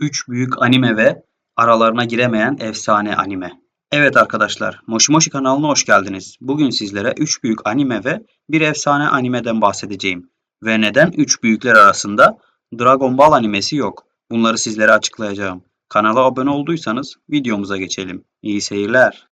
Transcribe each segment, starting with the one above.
3 büyük anime ve aralarına giremeyen efsane anime. Evet arkadaşlar, Moshi Moshi kanalına hoş geldiniz. Bugün sizlere 3 büyük anime ve bir efsane animeden bahsedeceğim. Ve neden 3 büyükler arasında Dragon Ball animesi yok? Bunları sizlere açıklayacağım. Kanala abone olduysanız videomuza geçelim. İyi seyirler.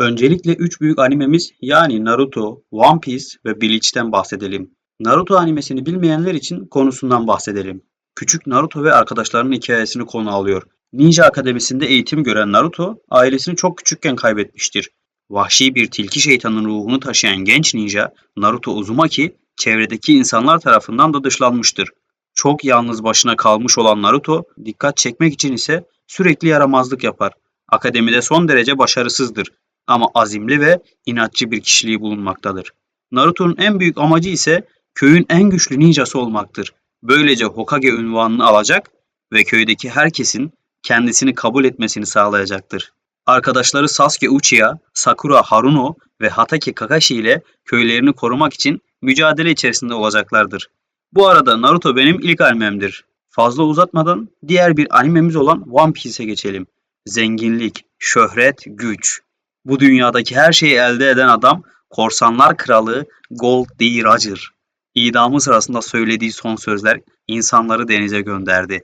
Öncelikle 3 büyük animemiz yani Naruto, One Piece ve Bleach'ten bahsedelim. Naruto animesini bilmeyenler için konusundan bahsedelim. Küçük Naruto ve arkadaşlarının hikayesini konu alıyor. Ninja Akademisi'nde eğitim gören Naruto, ailesini çok küçükken kaybetmiştir. Vahşi bir tilki şeytanın ruhunu taşıyan genç ninja Naruto Uzumaki, çevredeki insanlar tarafından da dışlanmıştır. Çok yalnız başına kalmış olan Naruto, dikkat çekmek için ise sürekli yaramazlık yapar. Akademide son derece başarısızdır ama azimli ve inatçı bir kişiliği bulunmaktadır. Naruto'nun en büyük amacı ise köyün en güçlü ninjası olmaktır. Böylece Hokage ünvanını alacak ve köydeki herkesin kendisini kabul etmesini sağlayacaktır. Arkadaşları Sasuke Uchiha, Sakura Haruno ve Hatake Kakashi ile köylerini korumak için mücadele içerisinde olacaklardır. Bu arada Naruto benim ilk animemdir. Fazla uzatmadan diğer bir animemiz olan One Piece'e geçelim. Zenginlik, şöhret, güç. Bu dünyadaki her şeyi elde eden adam Korsanlar Kralı Gold D. Roger. İdamı sırasında söylediği son sözler insanları denize gönderdi.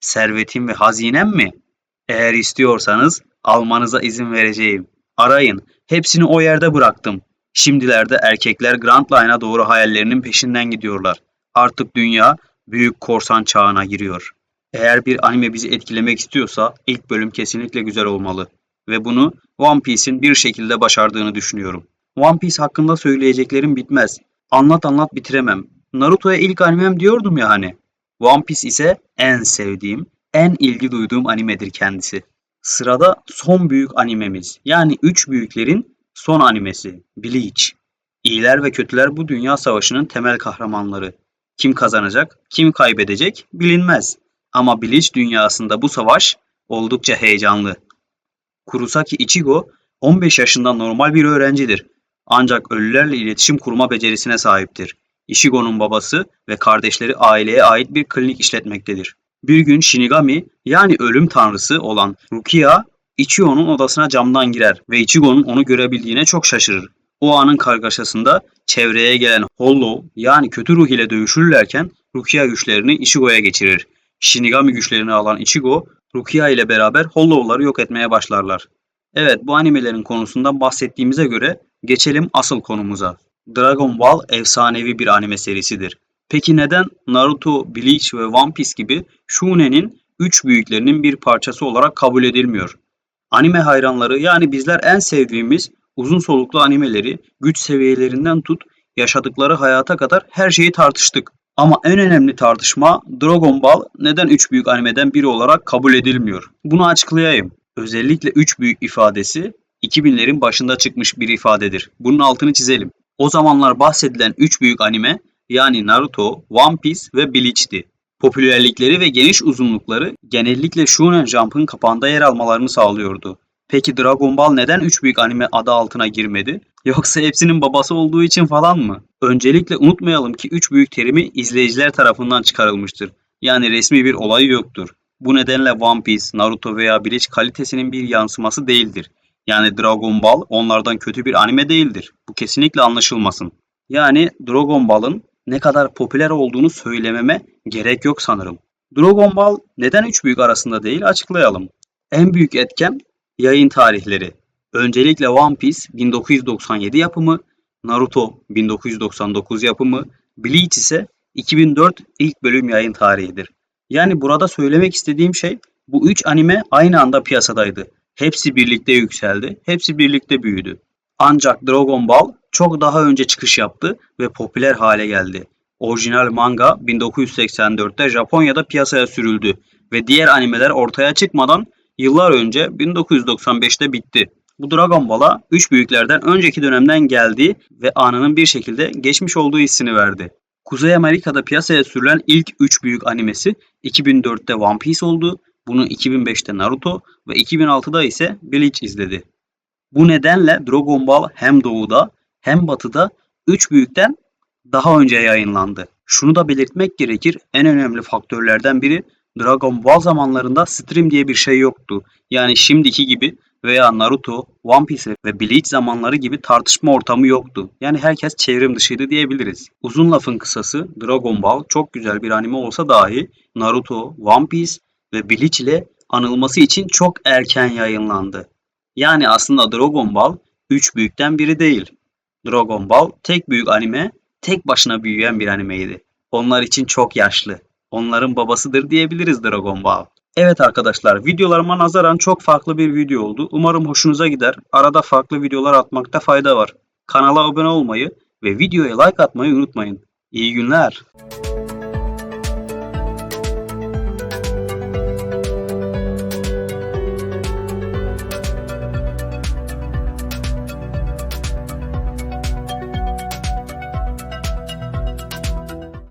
Servetim ve hazinem mi? Eğer istiyorsanız almanıza izin vereceğim. Arayın. Hepsini o yerde bıraktım. Şimdilerde erkekler Grand Line'a doğru hayallerinin peşinden gidiyorlar. Artık dünya büyük korsan çağına giriyor. Eğer bir anime bizi etkilemek istiyorsa ilk bölüm kesinlikle güzel olmalı ve bunu One Piece'in bir şekilde başardığını düşünüyorum. One Piece hakkında söyleyeceklerim bitmez. Anlat anlat bitiremem. Naruto'ya ilk animem diyordum ya hani. One Piece ise en sevdiğim, en ilgi duyduğum animedir kendisi. Sırada son büyük animemiz yani üç büyüklerin son animesi Bleach. İyiler ve kötüler bu dünya savaşının temel kahramanları. Kim kazanacak, kim kaybedecek bilinmez. Ama Bleach dünyasında bu savaş oldukça heyecanlı. Kurosaki Ichigo 15 yaşında normal bir öğrencidir. Ancak ölülerle iletişim kurma becerisine sahiptir. Ichigo'nun babası ve kardeşleri aileye ait bir klinik işletmektedir. Bir gün Shinigami yani ölüm tanrısı olan Rukia Ichigo'nun odasına camdan girer ve Ichigo'nun onu görebildiğine çok şaşırır. O anın kargaşasında çevreye gelen Hollow yani kötü ruh ile dövüşürlerken Rukia güçlerini Ichigo'ya geçirir. Shinigami güçlerini alan Ichigo Rukia ile beraber Hollow'ları yok etmeye başlarlar. Evet bu animelerin konusundan bahsettiğimize göre geçelim asıl konumuza. Dragon Ball efsanevi bir anime serisidir. Peki neden Naruto, Bleach ve One Piece gibi Shunen'in üç büyüklerinin bir parçası olarak kabul edilmiyor? Anime hayranları yani bizler en sevdiğimiz uzun soluklu animeleri güç seviyelerinden tut yaşadıkları hayata kadar her şeyi tartıştık. Ama en önemli tartışma Dragon Ball neden 3 büyük animeden biri olarak kabul edilmiyor? Bunu açıklayayım. Özellikle 3 büyük ifadesi 2000'lerin başında çıkmış bir ifadedir. Bunun altını çizelim. O zamanlar bahsedilen 3 büyük anime yani Naruto, One Piece ve Bleach'ti. Popülerlikleri ve geniş uzunlukları genellikle Shonen Jump'ın kapağında yer almalarını sağlıyordu. Peki Dragon Ball neden 3 büyük anime adı altına girmedi? Yoksa hepsinin babası olduğu için falan mı? Öncelikle unutmayalım ki 3 büyük terimi izleyiciler tarafından çıkarılmıştır. Yani resmi bir olayı yoktur. Bu nedenle One Piece, Naruto veya Bleach kalitesinin bir yansıması değildir. Yani Dragon Ball onlardan kötü bir anime değildir. Bu kesinlikle anlaşılmasın. Yani Dragon Ball'ın ne kadar popüler olduğunu söylememe gerek yok sanırım. Dragon Ball neden 3 büyük arasında değil açıklayalım. En büyük etken Yayın tarihleri. Öncelikle One Piece 1997 yapımı, Naruto 1999 yapımı, Bleach ise 2004 ilk bölüm yayın tarihidir. Yani burada söylemek istediğim şey bu üç anime aynı anda piyasadaydı. Hepsi birlikte yükseldi, hepsi birlikte büyüdü. Ancak Dragon Ball çok daha önce çıkış yaptı ve popüler hale geldi. Orijinal manga 1984'te Japonya'da piyasaya sürüldü ve diğer animeler ortaya çıkmadan yıllar önce 1995'te bitti. Bu Dragon Ball'a 3 büyüklerden önceki dönemden geldiği ve anının bir şekilde geçmiş olduğu hissini verdi. Kuzey Amerika'da piyasaya sürülen ilk 3 büyük animesi 2004'te One Piece oldu. Bunu 2005'te Naruto ve 2006'da ise Bleach izledi. Bu nedenle Dragon Ball hem doğuda hem batıda 3 büyükten daha önce yayınlandı. Şunu da belirtmek gerekir. En önemli faktörlerden biri Dragon Ball zamanlarında stream diye bir şey yoktu. Yani şimdiki gibi veya Naruto, One Piece ve Bleach zamanları gibi tartışma ortamı yoktu. Yani herkes çevrim dışıydı diyebiliriz. Uzun lafın kısası Dragon Ball çok güzel bir anime olsa dahi Naruto, One Piece ve Bleach ile anılması için çok erken yayınlandı. Yani aslında Dragon Ball 3 büyükten biri değil. Dragon Ball tek büyük anime, tek başına büyüyen bir animeydi. Onlar için çok yaşlı. Onların babasıdır diyebiliriz Dragon Ball. Evet arkadaşlar videolarıma nazaran çok farklı bir video oldu. Umarım hoşunuza gider. Arada farklı videolar atmakta fayda var. Kanala abone olmayı ve videoya like atmayı unutmayın. İyi günler.